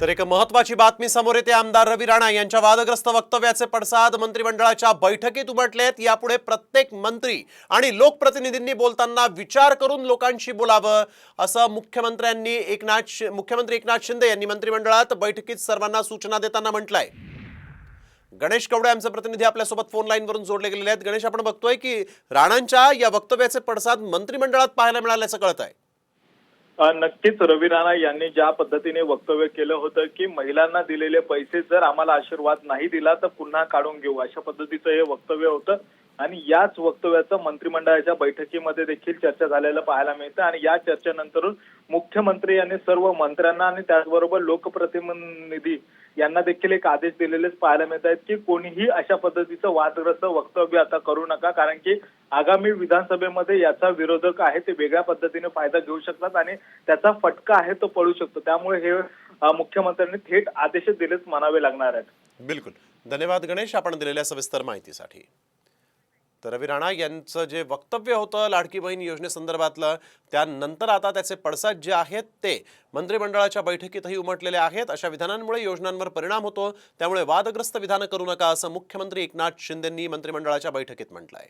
तर एक महत्वाची बातमी समोर येते. आमदार रवी राणा यांच्या वादग्रस्त वक्तव्याचे पडसाद मंत्रिमंडळाच्या बैठकीत उमटलेत. यापुढे प्रत्येक मंत्री आणि लोकप्रतिनिधींनी बोलताना विचार करून लोकांशी बोलावं असं मुख्यमंत्र्यांनी एकनाथ मुख्यमंत्री एकनाथ शिंदे यांनी मंत्रिमंडळात बैठकीत सर्वांना सूचना देताना म्हटलंय. गणेश कवडे आमचे प्रतिनिधी आपल्यासोबत फोन लाईनवरून जोडले गेलेले आहेत. गणेश आपण बघतोय की राणांच्या या वक्तव्याचे पडसाद मंत्रिमंडळात पाहायला मिळाल्याचं कळत आहे नक्कीच रवी राणा यांनी ज्या पद्धतीने वक्तव्य केलं होतं की महिलांना दिलेले पैसे जर आम्हाला आशीर्वाद नाही दिला तर पुन्हा काढून घेऊ. अशा पद्धतीचं हे वक्तव्य होतं. आणि याच वक्तव्याचं मंत्रिमंडळाच्या बैठकीमध्ये देखील चर्चा झालेलं पाहायला मिळतं. आणि या चर्चेनंतरून मुख्यमंत्री यांनी सर्व मंत्र्यांना आणि त्याचबरोबर लोकप्रतिनिधी यांना देखील एक आदेश दिलेलेच पाहायला मिळत आहेत की कोणीही अशा पद्धतीचं वादग्रस्त वक्तव्य आता करू नका कारण की आगामी विधानसभेमध्ये याचा विरोधक आहे ते वेगळ्या पद्धतीने फायदा घेऊ शकतात आणि त्याचा फटका आहे तो पडू शकतो. त्यामुळे हे मुख्यमंत्र्यांनी थेट आदेश दिलेच म्हणावे लागणार आहेत. बिलकुल. धन्यवाद गणेश आपण दिलेल्या सविस्तर माहितीसाठी. तर रवी राणा यांचं जे वक्तव्य होतं लाडकी बहीण योजनेसंदर्भातलं त्यानंतर आता त्याचे पडसाद जे आहेत ते मंत्रिमंडळाच्या बैठकीतही उमटलेले आहेत. अशा विधानांमुळे योजनांवर परिणाम होतो. त्यामुळे वादग्रस्त विधानं करू नका असं मुख्यमंत्री एकनाथ शिंदेंनी मंत्रिमंडळाच्या बैठकीत म्हटलंय.